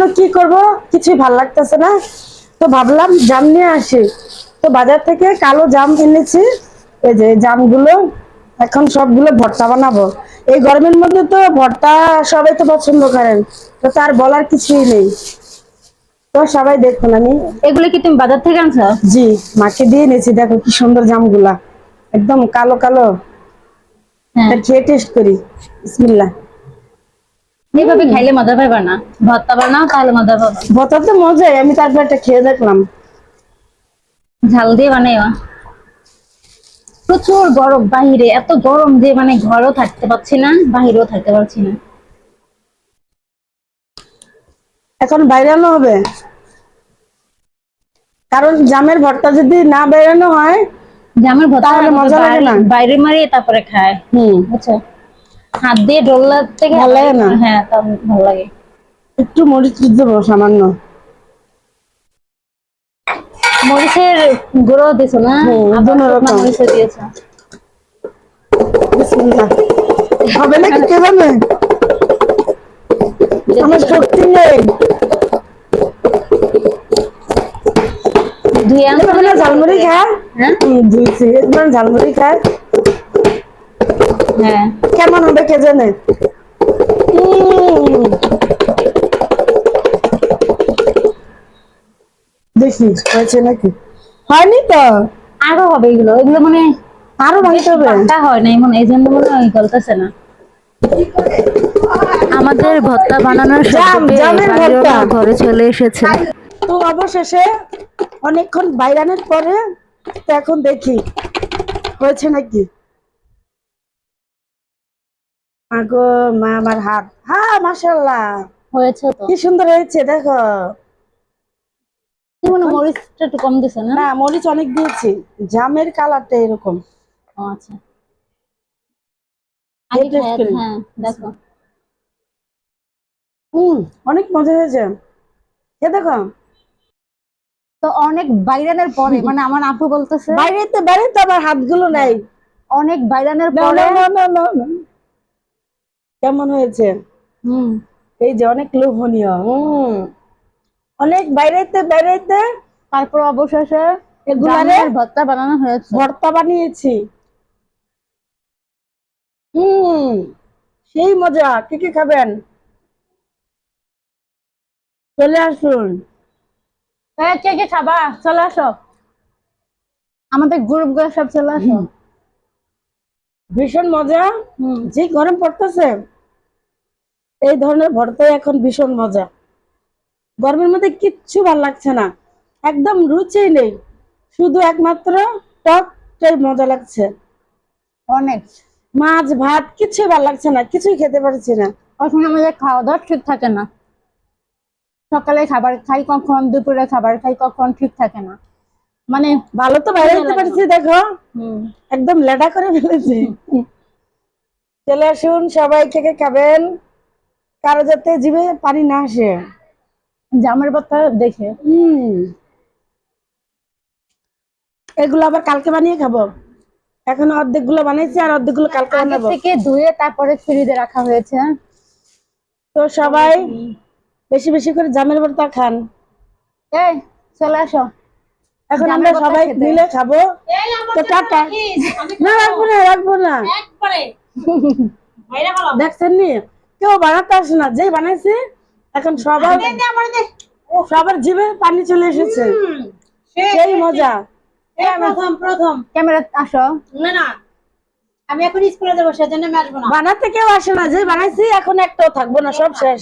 জন্য কি করব? কিছুই ভালো লাগতেছে না। তো ভাবলাম জাম নিয়ে আসি। তো বাজার থেকে কালো জাম এনেছি। এই যে জামগুলো এখন সবগুলো ভর্তা বানাবো। এই গরমের মধ্যে তো ভর্তা সবাই তো পছন্দ করেন। তো তার বলার কিছুই নেই। তো সবাই দেখুন আমি। এগুলো কি তুমি বাজার থেকে আনছো? জি মাকে দিয়ে নিয়েছি দেখো কি সুন্দর জামগুলা। একদম কালো কালো। হ্যাঁ। খেয়ে টেস্ট করি। বিসমিল্লাহ। খাইলে মজা পাইবা না? ভর্তা বানাও তাহলে মজা পাবা? ভর্তা তো মজাই আমি তারপর একটা খেয়ে দেখলাম। ঝাল দিয়ে বানাইবা? প্রচুর গরম বাহিরে এত গরম যে মানে ঘরেও থাকতে পারছি না বাহিরেও থাকতে পারছি না। এখন বাইরানো হবে? কারণ জামের ভর্তা যদি না বেরানো হয় জামের ভর্তা তাহলে মজা লাগে না। বাইরে মারিয়ে তারপরে খায়। হুম। বুঝছ হাত দিয়ে ডোলা থেকে ভালো লাগে না? হ্যাঁ ভালো লাগে। একটু মরিচ দেবো সামান্য। মরিচের গুঁড়ো দিছো না। মরিচও দিয়েছ। হবে নাকি কে জানে? আমার শক্তি নেই। ঝালমুড়ি খায় হ্যাঁ? ঝালমুড়ি খায় হ্যাঁ। কেমন হবে কে জানে? দেখি হয়েছে নাকি? হয়নি তো। আরও হবে এগুলো এগুলো মানে আরও ভাঙতে হবে। পাকা হয় না এমন এই জন্য মনে হয় গলতেছে না। আমাদের ভর্তা বানানোর জাম, জামের ভর্তা। ঘরে চলে এসেছে। তো অবশেষে অনেকক্ষণ বাইরানের পরে তো এখন দেখি হয়েছে নাকি? আগো মা আমার হাত। হ্যাঁ মাশাল্লাহ হয়েছে তো। কি সুন্দর হয়েছে দেখো। তুমি মরিচটা একটু কম দিছো না? না মরিচ অনেক দিয়েছি। জামের কালারটা এরকম। ও আচ্ছা। হ্যাঁ দেখো। হুম অনেক মজা হয়েছে। এ দেখো। তো অনেক বাইরানের পরে মানে আমার আপু বলতেছে বাইরেতে বাইরে তো আমার হাতগুলো নাই। অনেক বাইরানের পরে না, না, না, না। কেমন হয়েছে? হুম। এই যে অনেক লোভনীয় হম। অনেক বাইরেতে বাইরেতে? তারপর অবশেষে এগুলারে? ভর্তা বানানো হয়েছে। ভর্তা বানিয়েছি। হুম সেই মজা। কি কি খাবেন? চলে আসুন। হ্যাঁ কে কে খাবা? চলে আসো। আমাদের গ্রুপগুলো সব চলে আসো। ভীষণ মজা। হুম। যে গরম পড়তেছে এই ধরনের ভর্তাই এখন ভীষণ মজা। গরমের মধ্যে কিচ্ছু ভালো লাগছে না। একদম রুচি নেই। শুধু একমাত্র টকটাই মজা লাগছে। অনেক। মাছ ভাত কিছুই ভালো লাগছে না। কিছুই খেতে পারছি না। এখন আমাদের খাওয়া দাওয়া ঠিক থাকে না। সকালে খাবার খাই কখন দুপুরে খাবার খাই কখন ঠিক থাকে না। মানে ভালো তো বাইরে যেতে পারছি দেখো। একদম লেডা করে ফেলেছি। চলে আসুন সবাই থেকে খাবেন? কারও যাতে জিভে পানি না আসে। জামের ভর্তা দেখে। হম। এগুলো আবার কালকে বানিয়ে খাব। এখন অর্ধেকগুলো বানাইছি আর অর্ধেকগুলো কালকে বানাবো। থেকে ধুয়ে তারপরে ফ্রিজে রাখা হয়েছে। তো সবাই বেশি বেশি করে জামের ভর্তা খান। এই চলে আসো। এখন আমরা সবাই মিলে খাব। তো টাটা। না রাখব না রাখব না। দেখছেন নি? কেউ বানাতে আসে না যেই বানাইছে এখন সবার সবার জিভে পানি চলে এসেছে। সেই মজা। প্রথম প্রথম। ক্যামেরা আসো। না না। আমি এখন স্কুলে যাব সেজন্য আমি আসব না। বানাতে কেউ আসে না যে বানাইছি এখন একটাও থাকব না সব শেষ।